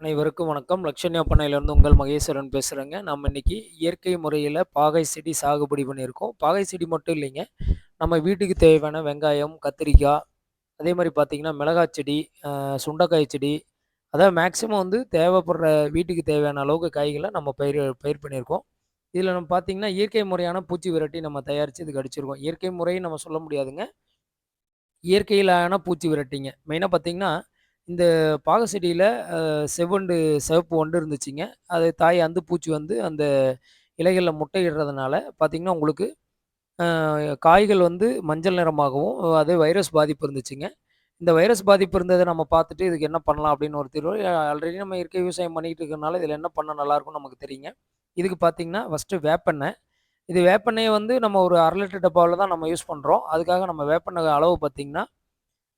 அனைவருக்கும் வணக்கம். லட்சண்யா பண்ணையிலேருந்து உங்கள் மகேஸ்வரன் பேசுகிறேங்க நம்ம இன்னைக்கு இயற்கை முறையில் பாகை செடி சாகுபடி பண்ணியிருக்கோம். பாகை செடி மட்டும் இல்லைங்க. நம்ம வீட்டுக்கு தேவையான வெங்காயம் கத்திரிக்காய் அதே மாதிரி பார்த்திங்கன்னா மிளகாய் செடி சுண்டைக்காய் செடி அதாவது மேக்ஸிமம் வந்து தேவைப்படுற வீட்டுக்கு தேவையான அளவுக்கு காய்களை நம்ம பயிர் பயிர் பண்ணியிருக்கோம். இதில் நம்ம பார்த்திங்கன்னா இயற்கை முறையான பூச்சி விரட்டி நம்ம தயாரித்து இதுக்கு அடிச்சிருக்கோம். இயற்கை முறையை நம்ம சொல்ல முடியாதுங்க. இயற்கையிலான பூச்சி விரட்டிங்க. மெயினாக பார்த்திங்கன்னா இந்த பாக செடியில் செவ்வண்டு சிவப்பு ஒன்று இருந்துச்சுங்க. அது தாய் அந்து பூச்சி வந்து அந்த இலைகளில் முட்டையிடுறதுனால பார்த்தீங்கன்னா உங்களுக்கு காய்கள் வந்து மஞ்சள் நிறமாகவும் அதே வைரஸ் பாதிப்பு இருந்துச்சுங்க. இந்த வைரஸ் பாதிப்பு இருந்ததை நம்ம பார்த்துட்டு இதுக்கு என்ன பண்ணலாம் அப்படின்னு ஒரு தீர்வு ஆல்ரெடி நம்ம இயற்கை விவசாயம் பண்ணிக்கிட்டு இருக்கிறனால இதில் என்ன பண்ணால் நல்லாயிருக்கும்னு நமக்கு தெரியுங்க. இதுக்கு பார்த்தீங்கன்னா ஃபஸ்ட்டு வேப்பெண்ணெய். இது வேப்பெண்ணெயை வந்து நம்ம ஒரு அரை லிட்டர் டப்பாவில் தான் நம்ம யூஸ் பண்ணுறோம் அதுக்காக நம்ம வேப்பெண்ணெய் அளவு பார்த்திங்கன்னா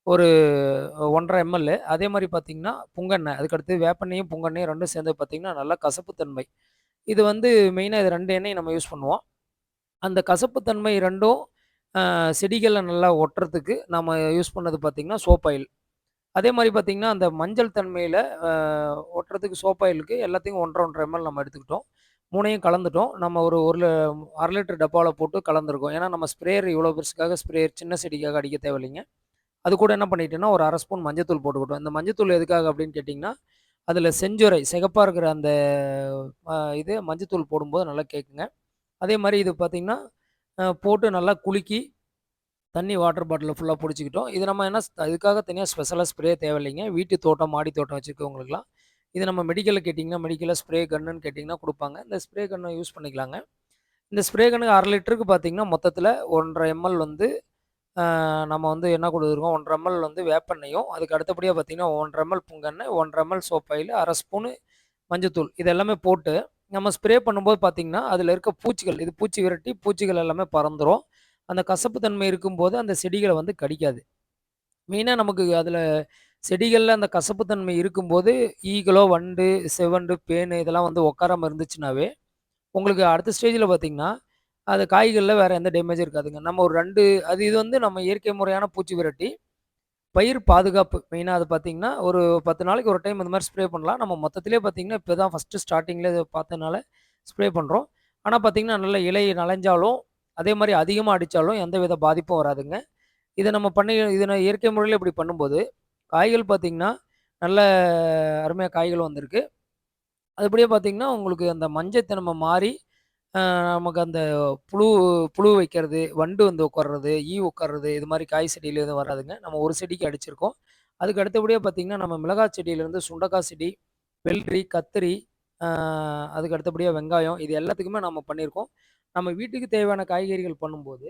ஒரு ஒன்றரை எம்எல் அதே மாதிரி பார்த்திங்கன்னா புங்கெண்ணெய். அதுக்கடுத்து வேப்பெண்ணையும் புங்கெண்ணையும் ரெண்டும் சேர்ந்து பார்த்திங்கன்னா நல்லா கசப்புத்தன்மை. இது வந்து மெயினாக இது ரெண்டு எண்ணெய் நம்ம யூஸ் பண்ணுவோம். அந்த கசப்புத்தன்மை ரெண்டும் செடிகளில் நல்லா ஒட்டுறதுக்கு நம்ம யூஸ் பண்ணது பார்த்திங்கன்னா சோப் ஆயில் அதே மாதிரி பார்த்திங்கன்னா அந்த மஞ்சள் தன்மையில் ஒட்டுறதுக்கு சோப் ஆயிலுக்கு எல்லாத்தையும் ஒன்றரை ஒன்றரை எம்எல் நம்ம எடுத்துக்கிட்டோம். மூணையும் கலந்துட்டோம். நம்ம ஒரு ஒரு அரை லிட்டர் டப்பாவில் போட்டு கலந்துருக்கோம். ஏன்னா நம்ம ஸ்ப்ரேயர் இவ்வளோ பெருசுக்காக ஸ்ப்ரேயர் சின்ன செடிக்காக அடிக்க தேவையில்லைங்க. அது கூட என்ன பண்ணிட்டேன்னா ஒரு அரை ஸ்பூன் மஞ்சத்தூள் போட்டுக்கிட்டோம். இந்த மஞ்சத்தூள் எதுக்காக அப்படின்னு கேட்டிங்கன்னா அதில் செஞ்சுரை சிகப்பாக இருக்கிற அந்த இது மஞ்சத்தூள் போடும்போது நல்லா கேட்குங்க அதே மாதிரி இது பார்த்திங்கன்னா போட்டு நல்லா குலுக்கி தண்ணி வாட்டர் பாட்டிலில் ஃபுல்லாக பிடிச்சிக்கிட்டோம். இது நம்ம என்ன அதுக்காக தனியாக ஸ்பெஷலாக ஸ்ப்ரே தேவையில்லைங்க. வீட்டு தோட்டம் மாடி தோட்டம் வச்சுருக்கவங்களுக்குலாம் இது நம்ம மெடிக்கலில் கேட்டிங்கன்னா மெடிக்கலில் ஸ்ப்ரே கன்னுன்னு கேட்டிங்கன்னா கொடுப்பாங்க. இந்த ஸ்ப்ரே கன்னை யூஸ் பண்ணிக்கலாங்க. இந்த ஸ்ப்ரே கன்னுக்கு அரை லிட்டருக்கு பார்த்தீங்கன்னா மொத்தத்தில் ஒன்றரை எம்எல் வந்து நம்ம வந்து என்ன கொடுத்துருக்கோம்? ஒன்றரை எம்எல் வந்து வேப்பெண்ணையும் அதுக்கு அடுத்தபடியாக பார்த்தீங்கன்னா ஒன்றரை எம்எல் புங்கெண்ணெய் ஒன்றரை எம்எல் சோப் அரை ஸ்பூனு மஞ்சத்தூள். இது எல்லாமே போட்டு நம்ம ஸ்ப்ரே பண்ணும்போது பார்த்திங்கன்னா அதில் இருக்க பூச்சிகள் இது பூச்சி விரட்டி பூச்சிகள் எல்லாமே பறந்துடும் அந்த கசப்பு தன்மை இருக்கும்போது அந்த செடிகளை வந்து கடிக்காது. மெயினாக நமக்கு அதில் செடிகளில் அந்த கசப்பு தன்மை இருக்கும்போது ஈகளோ வண்டு செவண்டு பேனு இதெல்லாம் வந்து உட்காராமல் இருந்துச்சுனாவே உங்களுக்கு அடுத்த ஸ்டேஜில் பார்த்தீங்கன்னா அது காய்களில் வேறு எந்த டேமேஜும் இருக்காதுங்க. நம்ம ஒரு ரெண்டு அது இது வந்து நம்ம இயற்கை முறையான பூச்சி விரட்டி பயிர் பாதுகாப்பு மெயினாக அது பார்த்தீங்கன்னா ஒரு பத்து நாளைக்கு ஒரு டைம் இந்த மாதிரி ஸ்ப்ரே பண்ணலாம். நம்ம மொத்தத்திலே பார்த்தீங்கன்னா இப்போ தான் ஃபஸ்ட்டு ஸ்டார்டிங்கில் இதை பார்த்தனால ஸ்ப்ரே பண்ணுறோம் ஆனால் பார்த்திங்கன்னா நல்ல இலை நனைஞ்சாலும் அதே மாதிரி அதிகமாக அடித்தாலும் எந்த வித பாதிப்பும் வராதுங்க. இதை நம்ம பண்ணி இதை நான் இயற்கை முறையில் இப்படி பண்ணும்போது காய்கள் பார்த்திங்கன்னா நல்ல அருமையாக காய்கள் வந்திருக்கு. அதுபடியே பார்த்தீங்கன்னா உங்களுக்கு அந்த மஞ்சத்தன்மை மாறி நமக்கு அந்த புழு புழு வைக்கிறது வண்டு வந்து உட்கார்றது ஈ உட்கார்றது இது மாதிரி காய் செடியில் எதுவும் வராதுங்க. நம்ம ஒரு செடிக்கு அடிச்சிருக்கோம். அதுக்கு அடுத்தபடியாக பார்த்தீங்கன்னா நம்ம மிளகாய் செடியிலேருந்து சுண்டக்காய் செடி வெள்ளரி கத்திரி அதுக்கு அடுத்தபடியாக வெங்காயம் இது எல்லாத்துக்குமே நம்ம பண்ணியிருக்கோம். நம்ம வீட்டுக்கு தேவையான காய்கறிகள் பண்ணும்போது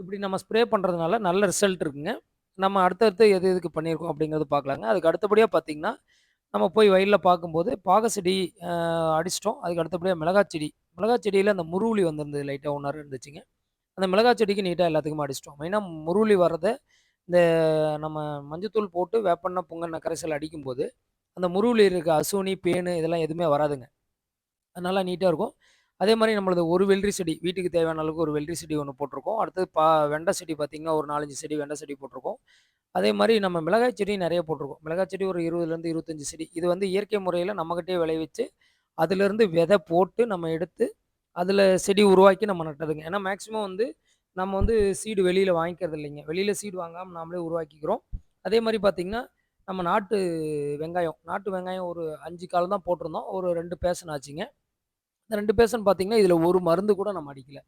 இப்படி நம்ம ஸ்ப்ரே பண்ணுறதுனால நல்ல ரிசல்ட் இருக்குங்க. நம்ம அடுத்தடுத்து எது எதுக்கு பண்ணியிருக்கோம் அப்படிங்கிறது பார்க்கலாங்க. அதுக்கு அடுத்தபடியாக பார்த்தீங்கன்னா நம்ம போய் வயலில் பார்க்கும்போது பாகச்செடி அடிச்சிட்டோம். அதுக்கு அடுத்தபடியாக மிளகாய் செடி மிளகாய் செடியில் அந்த முருளி வந்திருந்தது லைட்டாக ஒன்றா இருந்துச்சுங்க. அந்த மிளகாய் செடிக்கு நீட்டாக எல்லாத்துக்குமே அடிச்சிட்டோம். மெயினாக முருளி வர்றதை இந்த நம்ம மஞ்சத்தூள் போட்டு வேப்பண்ணை பொங்கெண்ணெய் கரைசல் அடிக்கும்போது அந்த முருளி இருக்க அசுனி பேனு இதெல்லாம் எதுவுமே வராதுங்க. நல்லா நீட்டாக இருக்கும். அதே மாதிரி நம்மளது ஒரு வெள்ளரி செடி வீட்டுக்கு தேவையான அளவுக்கு ஒரு வெள்ளரி செடி ஒன்று போட்டிருக்கோம். அடுத்து பா வெண்டை செடி பார்த்திங்கன்னா ஒரு நாலஞ்சு செடி வெண்டை செடி போட்டிருக்கோம். அதே மாதிரி நம்ம மிளகாய் செடி நிறைய போட்டிருக்கோம். மிளகாய் செடி ஒரு இருபதுலேருந்து இருபத்தஞ்சி செடி. இது வந்து இயற்கை முறையில் நம்மக்கிட்டே விளைவிச்சு அதுலேருந்து விதை போட்டு நம்ம எடுத்து அதில் செடி உருவாக்கி நம்ம நட்டதுங்க ஏன்னா மேக்ஸிமம் வந்து நம்ம வந்து சீடு வெளியில் வாங்கிக்கிறது இல்லைங்க. வெளியில் சீடு வாங்காமல் நாமளே உருவாக்கிக்கிறோம். அதே மாதிரி பார்த்திங்கன்னா நம்ம நாட்டு வெங்காயம். நாட்டு வெங்காயம் ஒரு அஞ்சு கால் தான் போட்டிருந்தோம். ஒரு ரெண்டு பேசன் ஆச்சுங்க. இந்த ரெண்டு பேசன் பார்த்திங்கன்னா இதில் ஒரு மருந்து கூட நம்ம அடிக்கல.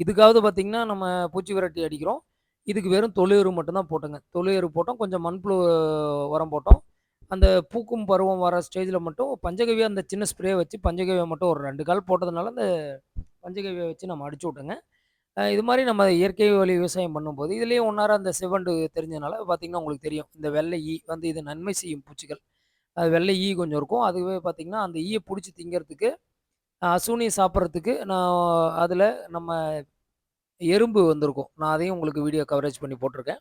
இதுக்காவது பார்த்தீங்கன்னா நம்ம பூச்சி விரட்டி அடிக்கிறோம். இதுக்கு வெறும் தொழுஎரு மட்டும்தான் போட்டோங்க. தொழுஎரு போட்டோம். கொஞ்சம் மண்புழு உரம் போட்டோம். அந்த பூக்கும் பருவம் வர ஸ்டேஜில் மட்டும் பஞ்சகவியம் அந்த சின்ன ஸ்ப்ரே வச்சு பஞ்சகவியம் மட்டும் ஒரு ரெண்டு கால் போட்டதுனால அந்த பஞ்சகவியை வச்சு நம்ம அடிச்சு விட்டோங்க. இது மாதிரி நம்ம இயற்கை வழி விவசாயம் பண்ணும்போது இதுலேயும் ஒன்றார அந்த செவண்டு தெரிஞ்சதுனால பார்த்தீங்கன்னா உங்களுக்கு தெரியும். இந்த வெள்ளை ஈ வந்து இது நன்மை செய்யும் பூச்சிகள். அது வெள்ளை ஈ கொஞ்சம் இருக்கும். அதுவே பார்த்திங்கன்னா அந்த ஈயை பிடிச்சி திங்கிறதுக்கு அசூனியை சாப்பிட்றதுக்கு நான் அதில் நம்ம எறும்பு வந்திருக்கும். நான் அதையும் உங்களுக்கு வீடியோ கவரேஜ் பண்ணி போட்டிருக்கேன்.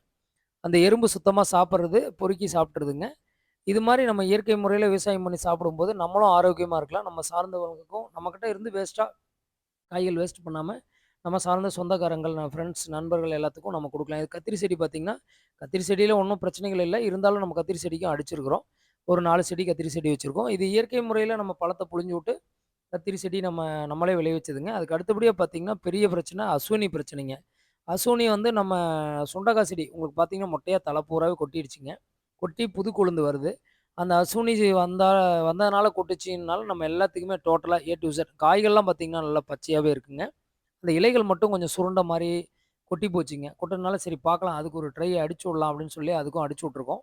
அந்த எறும்பு சுத்தமாக சாப்பிட்றது பொறுக்கி சாப்பிட்றதுங்க. இது மாதிரி நம்ம இயற்கை முறையில் விவசாயம் பண்ணி சாப்பிடும்போது நம்மளும் ஆரோக்கியமாக இருக்கலாம் நம்ம சார்ந்தவங்களுக்கும் நம்மக்கிட்ட இருந்து வேஸ்ட்டாக காய்கள் வேஸ்ட் பண்ணாமல் நம்ம சார்ந்த சொந்தக்காரங்கள் நம்ம ஃப்ரெண்ட்ஸ் நண்பர்கள் எல்லாத்துக்கும் நம்ம கொடுக்கலாம் இது கத்திரி செடி பார்த்திங்கன்னா கத்திரி செடியில் ஒன்றும் பிரச்சனைகள் இல்லை இருந்தாலும் நம்ம கத்திரி செடிக்கும் அடிச்சிருக்கிறோம் ஒரு நாலு செடி கத்திரி செடி வச்சுருக்கோம் இது இயற்கை முறையில் நம்ம பழத்தை புழிஞ்சு விட்டு, கத்திரி செடி நம்ம நம்மளே விளைவிச்சதுங்க. அதுக்கு அடுத்தபடியாக பார்த்தீங்கன்னா, பெரிய பிரச்சனை அசூனி பிரச்சனைங்க. அசூனி வந்து நம்ம சுண்டக்காய் செடி உங்களுக்கு பார்த்தீங்கன்னா, மொட்டையாக தலை பூராவே கொட்டிடுச்சுங்க. கொட்டி புது கொழுந்து வருது. அந்த அசுனி வந்தால் வந்ததுனால கொட்டுச்சுன்னால நம்ம எல்லாத்துக்குமே டோட்டலாக ஏ டு இசட் காய்கள்லாம் பார்த்திங்கன்னா நல்லா பச்சையாகவே இருக்குங்க. அந்த இலைகள் மட்டும் கொஞ்சம் சுருண்ட மாதிரி கொட்டி போச்சுங்க. கொட்டுனனால சரி பார்க்கலாம். அதுக்கு ஒரு ட்ரை அடிச்சு விடலாம் அப்படின்னு சொல்லி அதுக்கும் அடிச்சு விட்டுருக்கோம்.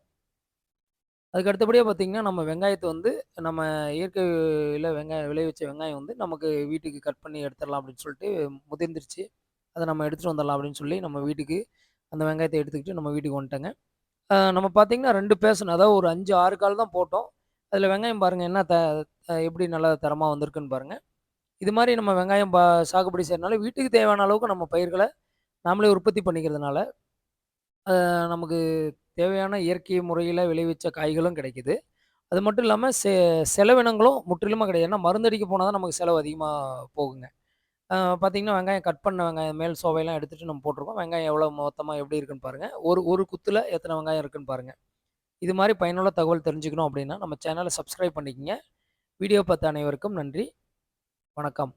அதுக்கு அடுத்தபடியாக பார்த்திங்கன்னா நம்ம வெங்காயத்தை வந்து நம்ம இயற்கையில வெங்காயம் விளைவிச்ச வெங்காயம் வந்து நமக்கு வீட்டுக்கு கட் பண்ணி எடுத்துடலாம் அப்படின்னு சொல்லிட்டு முதிர்ந்துருச்சு. அதை நம்ம எடுத்துகிட்டு வந்துடலாம் அப்படின்னு சொல்லி நம்ம வீட்டுக்கு அந்த வெங்காயத்தை எடுத்துக்கிட்டு நம்ம வீட்டுக்கு வந்துட்டேங்க. நம்ம பார்த்தீங்கன்னா 2 பேஷன் அதாவது ஒரு 5, 6 கால் தான் போட்டோம். அதில வெங்காயம் பாருங்க என்ன த எப்படி நல்லா தரமா வந்திருக்குன்னு பாருங்க. இது மாரி நம்ம வெங்காயம் ப சாகுபடி செய்றனால வீட்டுக்கு தேவையான அளவுக்கு நம்ம பயிர்கள நாமளே உற்பத்தி பண்ணிக்கிறதுனால, அ நமக்கு தேவையான இயற்கை முறையில விளைவிச்ச காய்களும் கிடைக்குது. அது மட்டும் இல்லாம செ செலவினங்களும் முற்றிலுமா கிடையாது. ஏன்னா மருந்தடிக்க போனா தான் நமக்கு செலவு அதிகமா போகுங்க. பார்த்தீங்கன்னா, வெங்காயம் கட் பண்ண வெங்காயம் மேல் சோவையெல்லாம் எடுத்துட்டு நம்ம போட்டிருக்கோம் வெங்காயம் எவ்வளோ மொத்தமாக எப்படி இருக்குன்னு பாருங்கள் ஒரு ஒரு குத்தில் எத்தனை வெங்காயம் இருக்குன்னு பாருங்கள் இது மாதிரி பயனுள்ள தகவல் தெரிஞ்சுக்கணும் அப்படின்னா, நம்ம சேனலை சப்ஸ்கிரைப் பண்ணிக்கங்க. வீடியோ பார்த்த அனைவருக்கும் நன்றி. வணக்கம்.